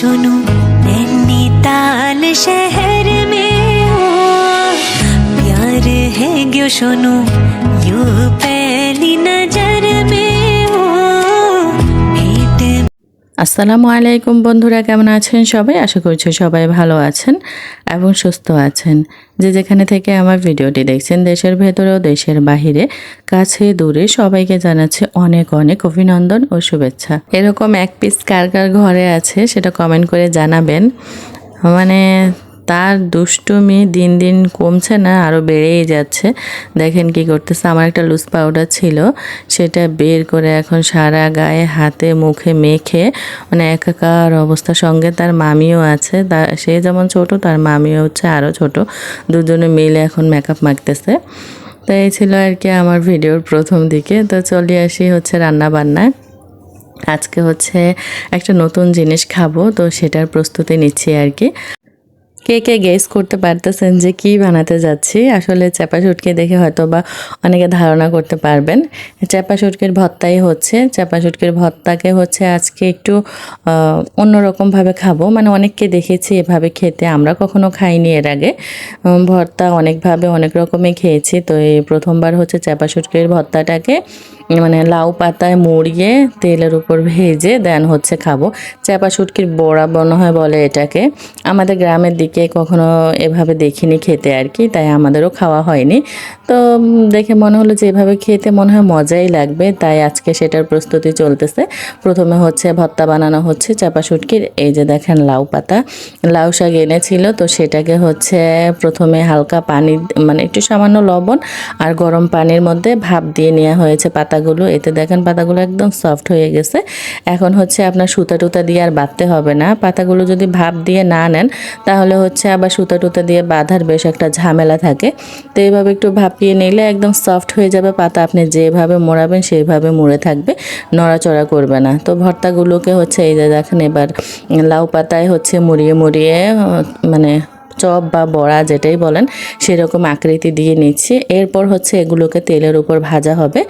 सुनो नैनीताल शहर में हो। प्यार है क्यों सुनो यू আসসালামু আলাইকুম বন্ধুরা, কেমন আছেন সবাই? আশা করছি সবাই ভালো আছেন এবং সুস্থ আছেন। যে যেখানে থেকে আমার ভিডিওটি দেখছেন, দেশের ভেতরে ও দেশের বাহিরে, কাছে দূরে সবাইকে জানাচ্ছে অনেক অনেক অভিনন্দন ও শুভেচ্ছা। এরকম এক পিস কার কার ঘরে আছে, সেটা কমেন্ট করে জানাবেন। মানে তার দুষ্টুমি দিন দিন কমছে না আরও বেড়েই যাচ্ছে। দেখেন কি করতেছে, আমার একটা লুজ পাউডার ছিল, সেটা বের করে এখন সারা গায়ে, হাতে, মুখে মেখে মানে একাকার অবস্থা। সঙ্গে তার মামিও আছে, তা সে যেমন ছোট, তার মামিও হচ্ছে আরও ছোট। দুজনে মিলে এখন মেকআপ মাখতেছে। তো এই ছিল আর কি আমার ভিডিওর প্রথম দিকে। তো চলে আসি হচ্ছে রান্না বান্নায় আজকে হচ্ছে একটা নতুন জিনিস খাব, তো সেটার প্রস্তুতি নিচ্ছি আর কি। কে কে গেস করতে পারতেছেন যে কি বানাতে যাচ্ছি? আসলে চাপা শুটকি দেখে হয়তো বা অনেকে ধারণা করতে পারবেন। চাপা শুটকির ভর্তাই হচ্ছে। চাপা শুটকির ভর্তাকে হচ্ছে আজকে একটু অন্যরকমভাবে খাব। মানে অনেককে দেখেছি এভাবে খেতে। আমরা কখনো খাইনি এর আগে। ভর্তা অনেকভাবে অনেক রকমই খেয়েছি। তো এই প্রথমবার হচ্ছে চাপা শুটকির ভর্তাটাকে মানে লাউ পাতায় মুড়িয়ে তেলের উপর ভেজে দেন হচ্ছে খাব। চাপা শুটকির বড়া মনে হয় বলে এটাকে। আমাদের গ্রামের দিকে কখনো এভাবে দেখিনি খেতে আর কি, তাই আমাদেরও খাওয়া হয়নি। তো দেখে মনে হলো যে এভাবে খেতে মনে হয় মজাই লাগবে, তাই আজকে সেটার প্রস্তুতি চলতেছে। প্রথমে হচ্ছে ভত্তা বানানো হচ্ছে চাপা শুটকির, এই যে দেখেন লাউ পাতা। লাউ শাক এনেছিল, তো সেটাকে হচ্ছে প্রথমে হালকা পানি মানে একটু সামান্য লবণ আর গরম পানির মধ্যে ভাপ দিয়ে নেওয়া হয়েছে পাতাগুলো এতে দেখেন পাতাগুলো একদম সফট হয়ে গেছে। এখন হচ্ছে আপনার সুতা টুতা দিয়ে আর বাঁধতে হবে না। পাতাগুলো যদি ভাপ দিয়ে না নেন, তাহলে হচ্ছে আবার সুতা টুতা দিয়ে বাঁধার বেশ একটা ঝামেলা থাকে। তো এইভাবে একটু ভাপিয়ে নিলে একদম সফট হয়ে যাবে, পাতা আপনি যেভাবে মোড়াবেন সেইভাবে মুড়ে থাকবে, নড়াচড়া করবে না। তো ভর্তাগুলোকে হচ্ছে এই যে দেখেন এবার লাউ পাতায় হচ্ছে মুড়িয়ে মুড়িয়ে মানে চপ বা বড়া যেটাই বলেন, সেরকম আকৃতি দিয়ে নিচ্ছি। এরপর হচ্ছে এগুলোকে তেলের উপর ভাজা হবে।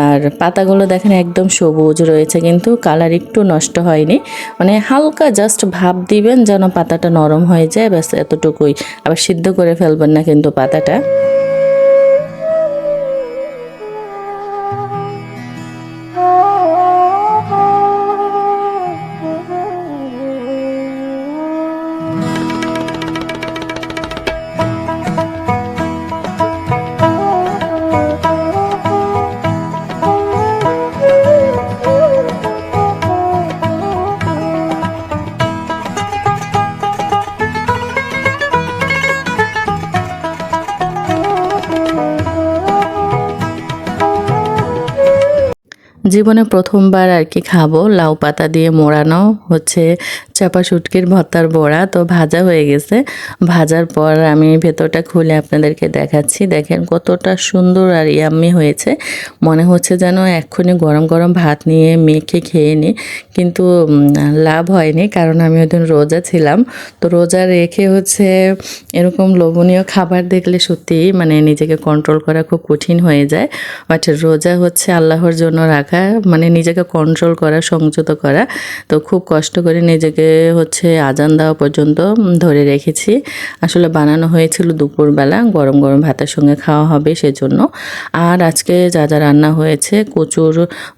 আর পাতাগুলো দেখেন একদম সবুজ রয়েছে, কিন্তু কালার একটু নষ্ট হয়নি। মানে হালকা জাস্ট ভাব দিবেন যেন পাতাটা নরম হয়ে যায়, ব্যাস এতটুকুই। আবার সিদ্ধ করে ফেলবেন না কিন্তু পাতাটা। জীবনে প্রথমবার আর কি খাব। লাউ পাতা দিয়ে মোড়ানো হচ্ছে, চাপা শুটকির ভর্তার বড়া, তো ভাজা হয়ে গেছে। ভাজার পর আমি ভেতরটা খুলে আপনাদেরকে দেখাচ্ছি। দেখেন কতটা সুন্দর আর ইয়াম্মি হয়েছে। মনে হচ্ছে যেন এক্ষুনি গরম গরম ভাত নিয়ে মেখে খেয়ে নিই কিন্তু লাভ হয়নি, কারণ আমি ওইদিন রোজা ছিলাম। তো রোজা রেখে হচ্ছে এরকম লোভনীয় খাবার দেখলে সত্যিই মানে নিজেকে কন্ট্রোল করা খুব কঠিন হয়ে যায়। বাট রোজা হচ্ছে আল্লাহর জন্য রাখা মানে নিজেকে কন্ট্রোল করা, সংযত করা। তো খুব কষ্ট করে নিজেকে হচ্ছে আজান দেওয়া পর্যন্ত ধরে রেখেছি। আসলে বানানো হয়েছিল দুপুরবেলা, গরম গরম ভাতের সঙ্গে খাওয়া হবে সেজন্য। আর আজকে যা যা রান্না হয়েছে, কচুর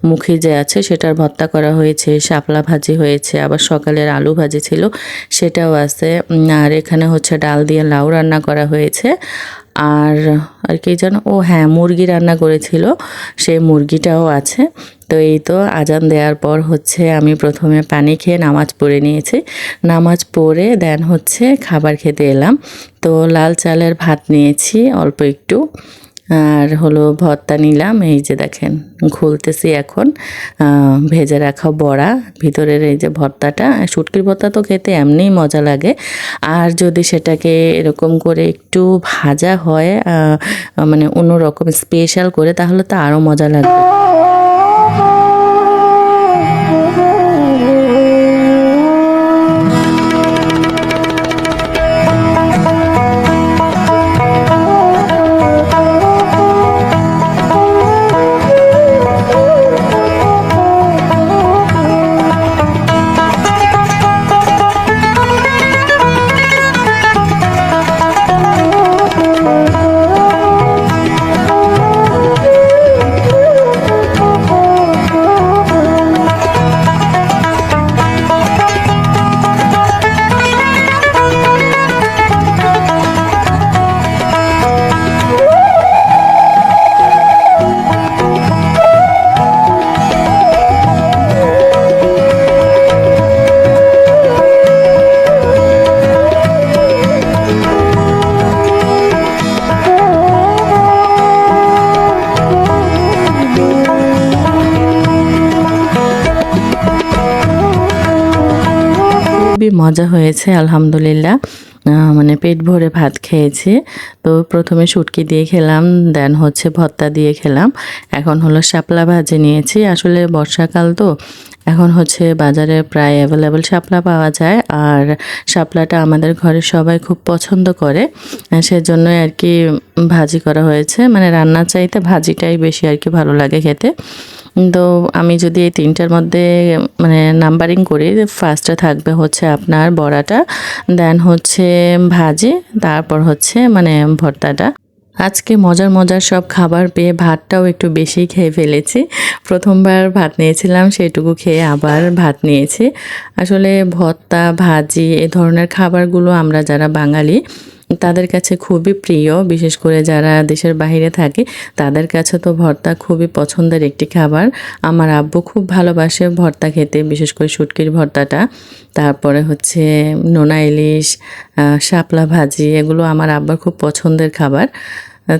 মুখী যে আছে সেটার ভর্তা করা হয়েছে, শাপলা ভাজি হয়েছে, আবার সকালের আলু ভাজি ছিল সেটাও আছে। আর এখানে হচ্ছে ডাল দিয়ে লাউ রান্না করা হয়েছে। আর আর কি যেন, ও হ্যাঁ মুরগি রান্না করেছিল, সেই মুরগিটাও আছে। তো এই তো আজান দেওয়ার পর হচ্ছে আমি প্রথমে পানি খেয়ে নামাজ পড়ে নিয়েছি। নামাজ পড়ে দেন হচ্ছে খাবার খেতে এলাম। তো লাল চালের ভাত নিয়েছি অল্প একটু। আর হলো ভর্তা নিলাম, এই যে দেখেন খুলতেছি এখন। ভেজে রাখা বড়া, ভিতরের এই যে ভর্তাটা, শুটকির ভর্তা তো খেতে এমনিই মজা লাগে। আর যদি সেটাকে এরকম করে একটু ভাজা হয় মানে অন্যরকম স্পেশাল করে, তাহলে তো আরও মজা লাগবে। মজা হয়েছে আলহামদুলিল্লাহ। মানে পেট ভরে ভাত খেয়েছি। তো প্রথমে শুটকি দিয়ে খেলাম দেন হচ্ছে ভর্তা দিয়ে খেলাম। এখন হলো শাপলা ভাজি নিয়েছি। আসলে বর্ষাকাল তো এখন হচ্ছে বাজারে প্রায় অ্যাভেলেবেল শাপলা পাওয়া যায়। আর শাপলাটা আমাদের ঘরে সবাই খুব পছন্দ করে। আহ, সেজন্যই আর কি ভাজি করা হয়েছে। মানে রান্নার চাইতে ভাজিটাই বেশি আর কি ভালো লাগে খেতে। তো আমি যদি এই তিনটার মধ্যে মানে নাম্বারিং করি ফার্স্টে থাকবে হচ্ছে আপনার বড়াটা দেন হচ্ছে ভাজি, তারপর হচ্ছে মানে ভর্তাটা। আজকে মজার মজার সব খাবার পেয়ে ভাতটাও একটু বেশি খেয়ে ফেলেছি। প্রথমবার ভাত নিয়েছিলাম, সেটুকু খেয়ে আবার ভাত নিয়েছি। আসলে ভর্তা, ভাজি, এ ধরনের খাবারগুলো আমরা যারা বাঙালি তাদের কাছে খুবই প্রিয়, বিশেষ করে যারা দেশের বাইরে থাকে, তাদের কাছে তো ভর্তা খুবই পছন্দের একটি খাবার। আমার আব্বু খুব ভালোবাসে ভর্তা খেতে, বিশেষ করে শুটকির ভর্তাটা। তারপরে হচ্ছে নোনা ইলিশ শাপলা ভাজি, এগুলো আমার আব্বার খুব পছন্দের খাবার।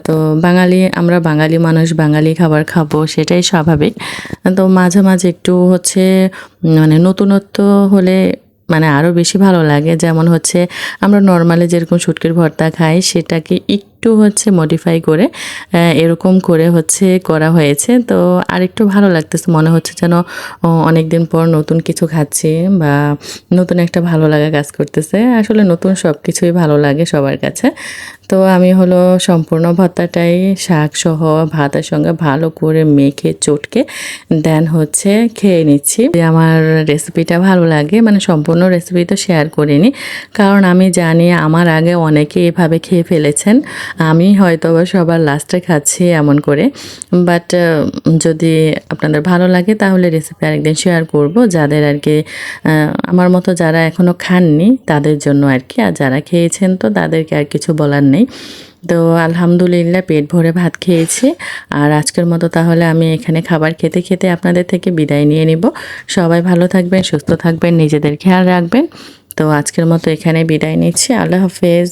তো বাঙালি, আমরা বাঙালি মানুষ, বাঙালি খাবার খাব, সেটাই স্বাভাবিক। তো মাঝে মাঝে একটু হচ্ছে মানে নতুনত্ব হলে মানে আরও বেশি ভালো লাগে। যেমন হচ্ছে আমরা নর্মালি যেরকম শুটকির ভর্তা খাই, সেটাকে একটু হচ্ছে মডিফাই করে এরকম করে হচ্ছে করা হয়েছে। তো আর একটু ভালো লাগতেছে, মনে হচ্ছে যেন অনেক দিন পর নতুন কিছু খাচ্ছি বা নতুন একটা ভালো লাগা কাজ করতেছে। আসলে নতুন সব কিছুই ভালো লাগে সবার কাছে। তো আমি হলো সম্পূর্ণ ভর্তাটাই শাক সহ ভাতের সঙ্গে ভালো করে মেখে, চটকে দেন হচ্ছে খেয়ে নিচ্ছি। যে আমার রেসিপিটা ভালো লাগে মানে সম্পূর্ণ রেসিপি তো শেয়ার করিনি, কারণ আমি জানি আমার আগে অনেকে এভাবে খেয়ে ফেলেছেন। আমি হয়তো বা সবার লাস্টে খাচ্ছি এমন করে। বাট যদি আপনাদের ভালো লাগে, তাহলে রেসিপি আরেকদিন শেয়ার করব। যাদের আর কি আমার মতো যারা এখনও খাননি, তাদের জন্য আর কি। আর যারা খেয়েছেন তো, তাদেরকে আর কিছু বলার নেই। তো আলহামদুলিল্লাহ, পেট ভরে ভাত খেয়েছি। আর আজকের মতো তাহলে আমি এখানে খাবার খেতে খেতে আপনাদের থেকে বিদায় নিয়ে নিব। সবাই ভালো থাকবেন, সুস্থ থাকবেন, নিজেদের খেয়াল রাখবেন। তো আজকের মতো এখানে বিদায় নিচ্ছি। আল্লাহ হাফেজ।